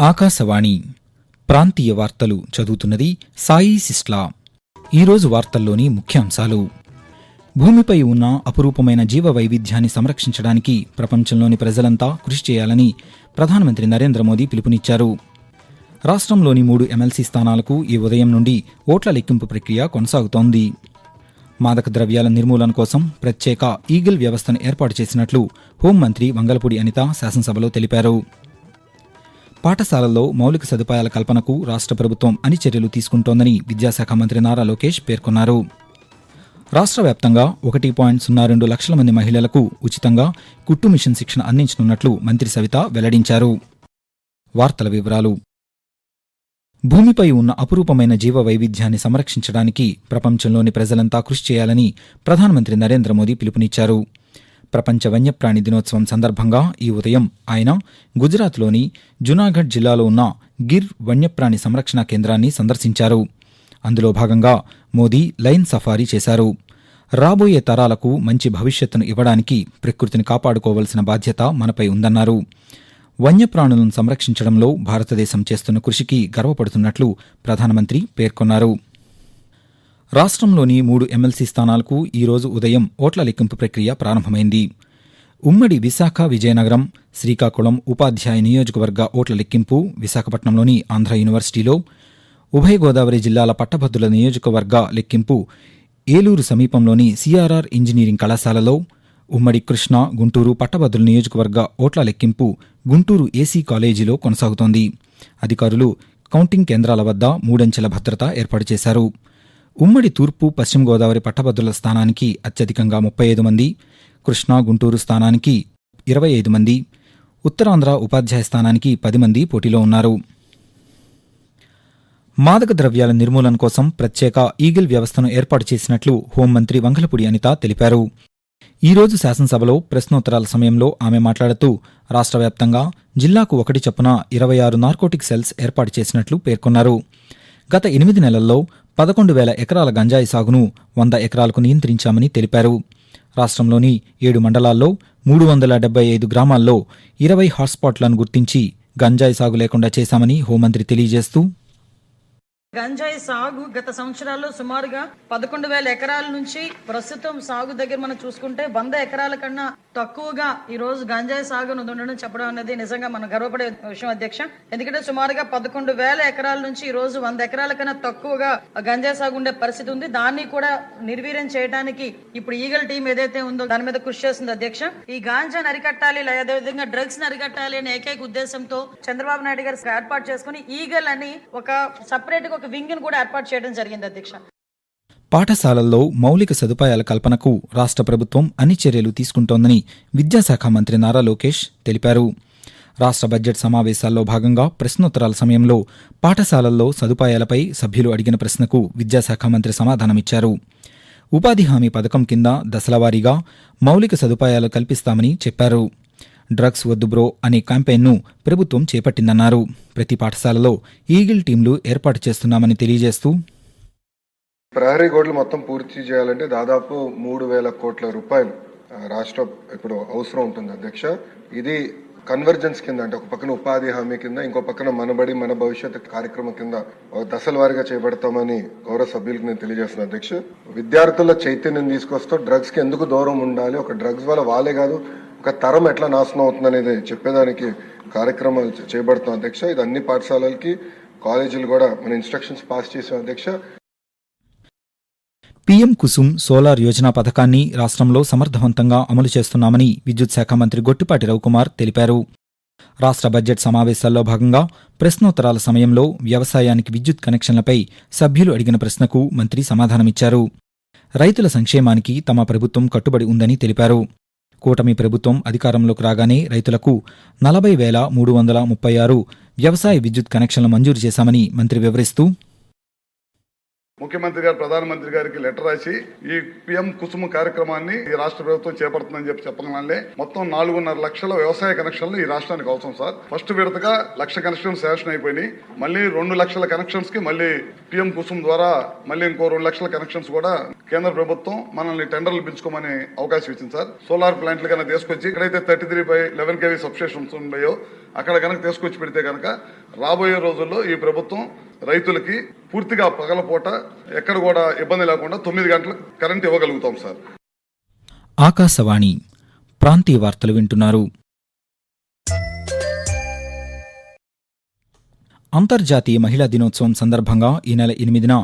ఆకాశవాణి ప్రాంతీయ వార్తలు చదువుతున్నది సాయి సిస్లా. ఈరోజు వార్తల్లోని ముఖ్యాంశాలు. భూమిపై ఉన్న అపురూపమైన జీవ వైవిధ్యాన్ని సంరక్షించడానికి ప్రపంచంలోని ప్రజలంతా కృషి చేయాలని ప్రధానమంత్రి నరేంద్ర మోదీ పిలుపునిచ్చారు. రాష్ట్రంలోని మూడు ఎమ్మెల్సీ స్థానాలకు ఈ ఉదయం నుండి ఓట్ల లెక్కింపు ప్రక్రియ కొనసాగుతోంది. మాదక ద్రవ్యాల నిర్మూలన కోసం ప్రత్యేక ఈగిల్ వ్యవస్థను ఏర్పాటు చేసినట్లు హోంమంత్రి వంగలపూడి అనిత శాసనసభలో తెలిపారు. పాఠశాలల్లో మౌలిక సదుపాయాల కల్పనకు రాష్ట్ర ప్రభుత్వం అన్ని చర్యలు తీసుకుంటోందని విద్యాశాఖ మంత్రి నారా లోకేష్ పేర్కొన్నారు. రాష్ట్ర వ్యాప్తంగా ఒకటి పాయింట్ సున్నా రెండు లక్షల మంది మహిళలకు ఉచితంగా కుట్టు మిషన్ శిక్షణ అందించనున్నట్లు మంత్రి సవిత వెల్లడించారు. వార్తల వివరాలు. భూమిపై ఉన్న అపురూపమైన జీవ వైవిధ్యాన్ని సంరక్షించడానికి ప్రపంచంలోని ప్రజలంతా కృషి చేయాలని ప్రధానమంత్రి నరేంద్ర మోదీ పిలుపునిచ్చారు. ప్రపంచ వన్యప్రాణి దినోత్సవం సందర్భంగా ఈ ఉదయం ఆయన గుజరాత్లోని జునాగఢ్ జిల్లాలో ఉన్న గిర్ వన్యప్రాణి సంరక్షణ కేంద్రాన్ని సందర్శించారు. అందులో భాగంగా మోదీ లైన్ సఫారీ చేశారు. రాబోయే తరాలకు మంచి భవిష్యత్తును ఇవ్వడానికి ప్రకృతిని కాపాడుకోవాల్సిన బాధ్యత మనపై ఉందన్నారు. వన్యప్రాణులను సంరక్షించడంలో భారతదేశం చేస్తున్న కృషికి గర్వపడుతున్నట్లు ప్రధానమంత్రి పేర్కొన్నారు. రాష్ట్రంలోని మూడు ఎమ్మెల్సీ స్థానాలకు ఈరోజు ఉదయం ఓట్ల లెక్కింపు ప్రక్రియ ప్రారంభమైంది. ఉమ్మడి విశాఖ విజయనగరం శ్రీకాకుళం ఉపాధ్యాయ నియోజకవర్గ ఓట్ల లెక్కింపు విశాఖపట్నంలోని ఆంధ్ర యూనివర్సిటీలో ఉభయ గోదావరి జిల్లాల పట్టభద్రుల నియోజకవర్గ లెక్కింపు ఏలూరు సమీపంలోని సిఆర్ఆర్ ఇంజనీరింగ్ కళాశాలలో ఉమ్మడి కృష్ణా గుంటూరు పట్టభద్రుల నియోజకవర్గ ఓట్ల లెక్కింపు గుంటూరు ఏసీ కాలేజీలో కొనసాగుతోంది. అధికారులు కౌంటింగ్ కేంద్రాల వద్ద మూడంచెల భద్రత ఏర్పాటు చేశారు. ఉమ్మడి తూర్పు పశ్చిమ గోదావరి పట్టభద్రుల స్థానానికి అత్యధికంగా ముప్పై ఐదు మంది కృష్ణా గుంటూరు స్థానానికి ఇరవై ఐదు మంది ఉత్తరాంధ్ర ఉపాధ్యాయ స్థానానికి పది మంది పోటీలో ఉన్నారు. మాదక ద్రవ్యాల నిర్మూలన కోసం ప్రత్యేక ఈగిల్ వ్యవస్థను ఏర్పాటు చేసినట్లు హోంమంత్రి వంగలపూడి అనిత తెలిపారు. ఈరోజు శాసనసభలో ప్రశ్నోత్తరాల సమయంలో ఆమె మాట్లాడుతూ రాష్ట్ర వ్యాప్తంగా జిల్లాకు ఒకటి చొప్పున ఇరవై ఆరు నార్కోటిక్ సెల్స్ ఏర్పాటు చేసినట్లు పేర్కొన్నారు. గత ఎనిమిది నెలల్లో పదకొండు వేల ఎకరాల గంజాయి సాగును వంద ఎకరాలకు నియంత్రించామని తెలిపారు. రాష్ట్రంలోని ఏడు మండలాల్లో మూడు వందల డెబ్బై ఐదు గ్రామాల్లో ఇరవై హాట్స్పాట్లను గుర్తించి గంజాయి సాగు లేకుండా చేశామని హోంమంత్రి తెలియజేస్తూ గంజాయి సాగు గత సంవత్సరాల్లో సుమారుగా పదకొండు వేల ఎకరాల నుంచి ప్రస్తుతం సాగు దగ్గర మనం చూసుకుంటే వంద ఎకరాల కన్నా తక్కువగా ఈ రోజు గంజాయి సాగు ఉండడం చెప్పడం అనేది నిజంగా మనం గర్వపడే విషయం అధ్యక్ష. ఎందుకంటే సుమారుగా పదకొండు వేల ఎకరాల నుంచి ఈ రోజు వంద ఎకరాల కన్నా తక్కువగా గంజాయి సాగు ఉండే పరిస్థితి ఉంది. దాన్ని కూడా నిర్వీర్యం చేయడానికి ఇప్పుడు ఈగల్ టీం ఏదైతే ఉందో దాని మీద కృషి చేస్తుంది అధ్యక్ష. ఈ గాంజాని అరికట్టాలి అదే అదేవిధంగా డ్రగ్స్ని అరికట్టాలి అనే ఏకైక ఉద్దేశంతో చంద్రబాబు నాయుడు గారు ఏర్పాటు చేసుకుని ఈగల్ అని ఒక సపరేట్గా ఒక వింగ్ కూడా ఏర్పాటు చేయడం జరిగింది అధ్యక్ష. పాఠశాలల్లో మౌలిక సదుపాయాల కల్పనకు రాష్ట్ర ప్రభుత్వం అన్ని చర్యలు తీసుకుంటోందని విద్యాశాఖ మంత్రి నారా లోకేష్ తెలిపారు. రాష్ట్ర బడ్జెట్ సమావేశాల్లో భాగంగా ప్రశ్నోత్తరాల సమయంలో పాఠశాలల్లో సదుపాయాలపై సభ్యులు అడిగిన ప్రశ్నకు విద్యాశాఖ మంత్రి సమాధానమిచ్చారు. ఉపాధి హామీ పథకం కింద దశలవారీగా మౌలిక సదుపాయాలు కల్పిస్తామని చెప్పారు. డ్రగ్స్ వద్దు బ్రో అనే క్యాంపెయిన్ను ప్రభుత్వం చేపట్టిందన్నారు. ప్రతి పాఠశాలలో ఈగిల్ టీంలు ఏర్పాటు చేస్తున్నామని తెలియజేస్తూ ప్రహరీ గోడలు మొత్తం పూర్తి చేయాలంటే దాదాపు మూడు వేల కోట్ల రూపాయలు రాష్ట్ర ఇప్పుడు అవసరం ఉంటుంది అధ్యక్ష. ఇది కన్వర్జెన్స్ కింద అంటే ఒక పక్కన ఉపాధి హామీ కింద ఇంకో పక్కన మనబడి మన భవిష్యత్ కార్యక్రమం కింద దశల వారీగా చేపడతామని గౌరవ సభ్యులకు నేను తెలియజేస్తున్నాను అధ్యక్ష. విద్యార్థుల చైతన్యం తీసుకొస్తూ డ్రగ్స్కి ఎందుకు దూరం ఉండాలి? ఒక డ్రగ్స్ వల్ల వాళ్ళే కాదు ఒక తరం ఎట్లా నాశనం అవుతుందనేది చెప్పేదానికి కార్యక్రమాలు చే- చేపడుతున్నాం అధ్యక్ష. ఇది అన్ని పాఠశాలలకి కాలేజీలు కూడా మన ఇన్స్ట్రక్షన్స్ పాస్ చేసాం అధ్యక్ష. పీఎం కుసుమ్ సోలార్ యోజన పథకాన్ని రాష్ట్రంలో సమర్థవంతంగా అమలు చేస్తున్నామని విద్యుత్ శాఖ మంత్రి గొట్టిపాటి రవికుమార్ తెలిపారు. రాష్ట్ర బడ్జెట్ సమావేశాల్లో భాగంగా ప్రశ్నోత్తరాల సమయంలో వ్యవసాయానికి విద్యుత్ కనెక్షన్లపై సభ్యులు అడిగిన ప్రశ్నకు మంత్రి సమాధానమిచ్చారు. రైతుల సంక్షేమానికి తమ ప్రభుత్వం కట్టుబడి ఉందని తెలిపారు. కూటమి ప్రభుత్వం అధికారంలోకి రాగానే రైతులకు నలభై వేల మూడు వందల ముప్పై ఆరు వ్యవసాయ విద్యుత్ కనెక్షన్లు మంజూరు చేశామని మంత్రి వివరిస్తూ ముఖ్యమంత్రి గారు ప్రధానమంత్రి గారికి లెటర్ రాసి ఈ పిఎం కుసుమ కార్యక్రమాన్ని ఈ రాష్ట్ర ప్రభుత్వం చేపడుతుందని చెప్పి చెప్పగానే మొత్తం నాలుగున్నర లక్షల వ్యవసాయ కనెక్షన్లు ఈ రాష్ట్రానికి అవసరం సార్. ఫస్ట్ విడతగా లక్ష కనెక్షన్ శాంక్షన్ అయిపోయినాయి. మళ్ళీ రెండు లక్షల కనెక్షన్స్కి మళ్ళీ పిఎం కుసుమ్ ద్వారా మళ్ళీ ఇంకో రెండు లక్షల కనెక్షన్స్ కూడా కేంద్ర ప్రభుత్వం మనల్ని టెండర్లు పిలుచుకోమని అవకాశం ఇచ్చింది సార్. సోలార్ ప్లాంట్లు కన్నా తీసుకొచ్చి ఇక్కడైతే thirty three by eleven KV substations ఉన్నాయో అక్కడ కనుక తీసుకొచ్చి పెడితే కనుక రాబోయే రోజుల్లో ఈ ప్రభుత్వం రైతులకి పూర్తిగా పగలపూట ఎక్కడ కూడా ఇబ్బంది లేకుండా తొమ్మిది గంటలకు కరెంట్ ఇవ్వగలుగుతాం సార్. ఆకాశవాణి ప్రాంతీయ వార్తలు వింటున్నారు. అంతర్జాతీయ మహిళా దినోత్సవం సందర్భంగా ఈ నెల ఎనిమిదిన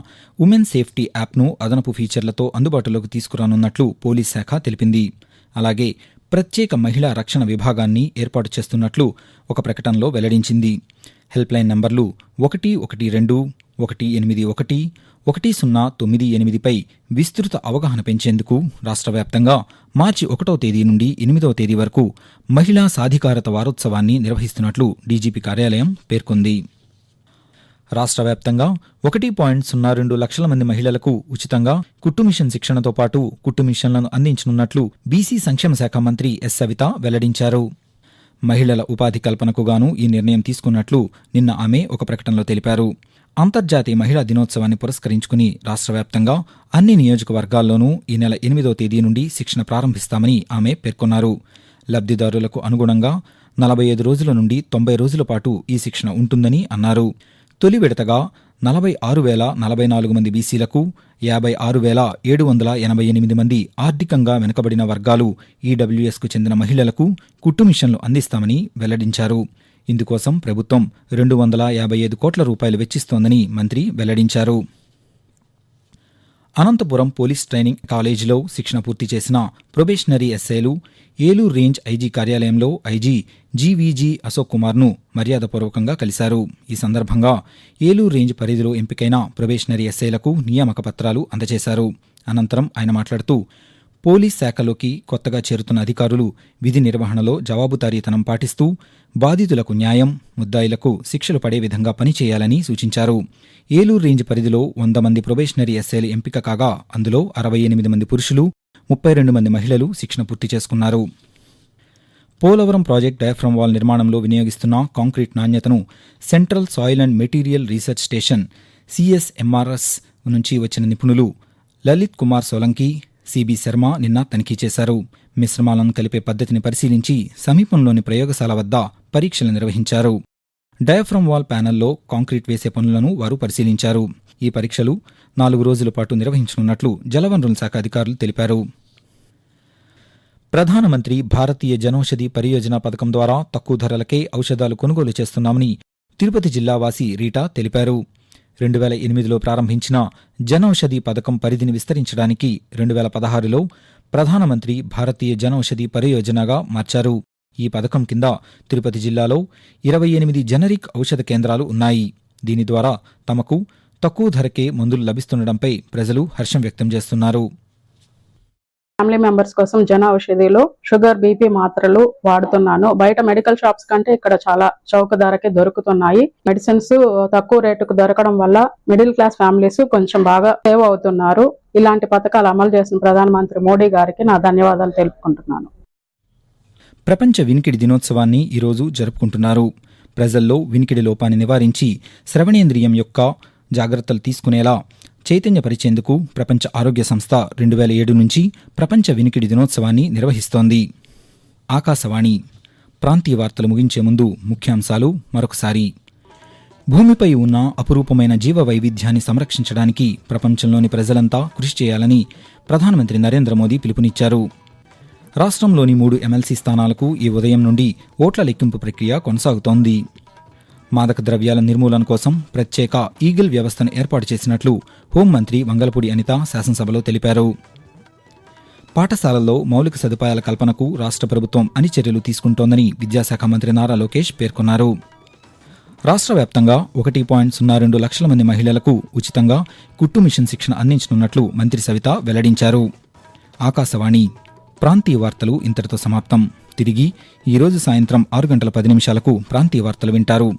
ఉమెన్ సేఫ్టీ యాప్ను అదనపు ఫీచర్లతో అందుబాటులోకి తీసుకురానున్నట్లు పోలీస్ శాఖ తెలిపింది. అలాగే ప్రత్యేక మహిళా రక్షణ విభాగాన్ని ఏర్పాటు చేస్తున్నట్లు ఒక ప్రకటనలో వెల్లడించింది. హెల్ప్లైన్ నంబర్లు ఒకటి ఒకటి రెండు ఒకటి ఎనిమిది ఒకటి ఒకటి సున్నా తొమ్మిది ఎనిమిదిపై విస్తృత అవగాహన పెంచేందుకు రాష్ట్ర వ్యాప్తంగా మార్చి ఒకటో తేదీ నుండి ఎనిమిదవ తేదీ వరకు మహిళా సాధికారత వారోత్సవాన్ని నిర్వహిస్తున్నట్లు డీజీపీ కార్యాలయం పేర్కొంది. రాష్ట్ర వ్యాప్తంగా ఒకటి పాయింట్ సున్నా రెండు లక్షల మంది మహిళలకు ఉచితంగా కుట్టు మిషన్ శిక్షణతో పాటు కుట్టు మిషన్లను అందించనున్నట్లు బీసీ సంక్షేమ శాఖ మంత్రి ఎస్ సవిత వెల్లడించారు. మహిళల ఉపాధి కల్పనకు గాను ఈ నిర్ణయం తీసుకున్నట్లు నిన్న ఆమె ఒక ప్రకటనలో తెలిపారు. అంతర్జాతీయ మహిళా దినోత్సవాన్ని పురస్కరించుకుని రాష్ట్ర వ్యాప్తంగా అన్ని నియోజకవర్గాల్లోనూ ఈ నెల ఎనిమిదో తేదీ నుండి శిక్షణ ప్రారంభిస్తామని ఆమె పేర్కొన్నారు. లబ్ధిదారులకు అనుగుణంగా నలభై ఐదు రోజుల నుండి తొంభై రోజుల పాటు ఈ శిక్షణ ఉంటుందని అన్నారు. తొలి విడతగా నలభై ఆరు వేల నలభై నాలుగు మంది బీసీలకు యాభై ఆరు వేల ఏడు వందల ఎనభై ఎనిమిది మంది ఆర్థికంగా వెనుకబడిన వర్గాలు ఈడబ్ల్యూఎస్కు చెందిన మహిళలకు కుట్టు మిషన్లు అందిస్తామని వెల్లడించారు. ఇందుకోసం ప్రభుత్వం రెండు వందల యాభై ఐదు కోట్ల రూపాయలు వెచ్చిస్తోందని మంత్రి వెల్లడించారు. అనంతపురం పోలీస్ ట్రైనింగ్ కాలేజీలో శిక్షణ పూర్తి చేసిన ప్రొబేషనరీ ఎస్ఐలు ఏలూరు రేంజ్ ఐజీ కార్యాలయంలో ఐజీ జీవీజీ అశోక్ కుమార్ను మర్యాదపూర్వకంగా కలిశారు. ఈ సందర్భంగా ఏలూరు రేంజ్ పరిధిలో ఎంపికైన ప్రొబేషనరీ ఎస్ఐలకు నియామక పత్రాలు అందజేశారు. అనంతరం ఆయన మాట్లాడుతూ పోలీస్ శాఖలోకి కొత్తగా చేరుతున్న అధికారులు విధి నిర్వహణలో జవాబుదారీతనం పాటిస్తూ బాధితులకు న్యాయం ముద్దాయిలకు శిక్షలు పడే విధంగా పనిచేయాలని సూచించారు. ఏలూరు రేంజ్ పరిధిలో వంద మంది ప్రొబేషనరీ ఎస్ఐలు ఎంపిక కాగా అందులో అరవై ఎనిమిది మంది పురుషులు ముప్పై రెండు మంది మహిళలు శిక్షణ పూర్తి చేసుకున్నారు. పోలవరం ప్రాజెక్ట్ డయాఫ్రమ్ వాల్ నిర్మాణంలో వినియోగిస్తున్న కాంక్రీట్ నాణ్యతను central soil and material research station CSMRS నుంచి వచ్చిన నిపుణులు లలిత్ కుమార్ సోలంకి సిబి శర్మ నిన్న తనిఖీ చేశారు. మిశ్రమాలను కలిపే పద్ధతిని పరిశీలించి సమీపంలోని ప్రయోగశాల వద్ద పరీక్షలు నిర్వహించారు. డయాఫ్రమ్ వాల్ ప్యానెల్లో కాంక్రీట్ వేసే పనులను వారు పరిశీలించారు. ఈ పరీక్షలు నాలుగు రోజుల పాటు నిర్వహించనున్నట్లు జలవనరుల శాఖ అధికారులు తెలిపారు. ప్రధానమంత్రి భారతీయ జనౌషధి పరియోజన పథకం ద్వారా తక్కువ ధరలకే ఔషధాలు కొనుగోలు చేస్తున్నామని తిరుపతి జిల్లావాసి రీటా తెలిపారు. రెండు వేల ఎనిమిదిలో ప్రారంభించిన జనౌషధి పథకం పరిధిని విస్తరించడానికి రెండు వేల పదహారులో ప్రధానమంత్రి భారతీయ జనౌషధి పరియోజనగా మార్చారు. ఈ పథకం కింద తిరుపతి జిల్లాలో ఇరవై ఎనిమిది జనరిక్ ఔషధ కేంద్రాలు ఉన్నాయి. దీని ద్వారా తమకు తక్కువ ధరకే మందులు లభిస్తుండడంపై ప్రజలు హర్షం వ్యక్తం చేస్తున్నారు. ఫ్యామిలీ మెంబర్స్ కోసం జన ఔషధిలో షుగర్ బీపీ మాత్రలు వాడుతున్నాను. బయట మెడికల్ షాప్స్ కంటే ఇక్కడ చాలా చౌక ధరకే దొరుకుతున్నాయి. మెడిసిన్స్ తక్కువ రేటుకు దొరకడం వల్ల మిడిల్ క్లాస్ ఫ్యామిలీస్ కొంచెం బాగా సేవ్ అవుతున్నారు. ఇలాంటి పథకాలు అమలు చేసిన ప్రధానమంత్రి మోడీ గారికి నా ధన్యవాదాలు తెలుపుకుంటున్నాను. ప్రపంచ వినికిడి దినోత్సవాన్ని ఈరోజు జరుపుకుంటున్నారు. ప్రజల్లో వినికిడి లోపాన్ని నివారించి శ్రవణేంద్రియం యొక్క జాగ్రత్తలు తీసుకునేలా చైతన్యపరిచేందుకు ప్రపంచ ఆరోగ్య సంస్థ రెండు వేల ఏడు నుంచి ప్రపంచ వినికిడి దినోత్సవాన్ని నిర్వహిస్తోంది. ఆకాశవాణి. ప్రాంతీయ వార్తలు ముగించే ముందు ముఖ్యాంశాలు మరొకసారి. భూమిపై ఉన్న అపురూపమైన జీవ వైవిధ్యాన్ని సంరక్షించడానికి ప్రపంచంలోని ప్రజలంతా కృషి చేయాలని ప్రధానమంత్రి నరేంద్ర మోదీ పిలుపునిచ్చారు. రాష్ట్రంలోని మూడు ఎమ్మెల్సీ స్థానాలకు ఈ ఉదయం నుండి ఓట్ల లెక్కింపు ప్రక్రియ కొనసాగుతోంది. మాదక ద్రవ్యాల నిర్మూలన కోసం ప్రత్యేక ఈగిల్ వ్యవస్థను ఏర్పాటు చేసినట్లు హోంమంత్రి వంగలపూడి అనిత శాసనసభలో తెలిపారు. పాఠశాలల్లో మౌలిక సదుపాయాల కల్పనకు రాష్ట్ర ప్రభుత్వం అన్ని చర్యలు తీసుకుంటోందని విద్యాశాఖ మంత్రి నారా లోకేష్ పేర్కొన్నారు. రాష్ట్ర వ్యాప్తంగా ఒకటి పాయింట్ సున్నా రెండు లక్షల మంది మహిళలకు ఉచితంగా కుట్టు మిషన్ శిక్షణ అందించనున్నట్లు మంత్రి సవిత వెల్లడించారు. ఆకాశవాణి ప్రాంతీయ వార్తలు ఇంతటితో సమాప్తం. తిరిగి ఈరోజు సాయంత్రం ఆరు గంటల పది నిమిషాలకు ప్రాంతీయ వార్తలు వింటారు.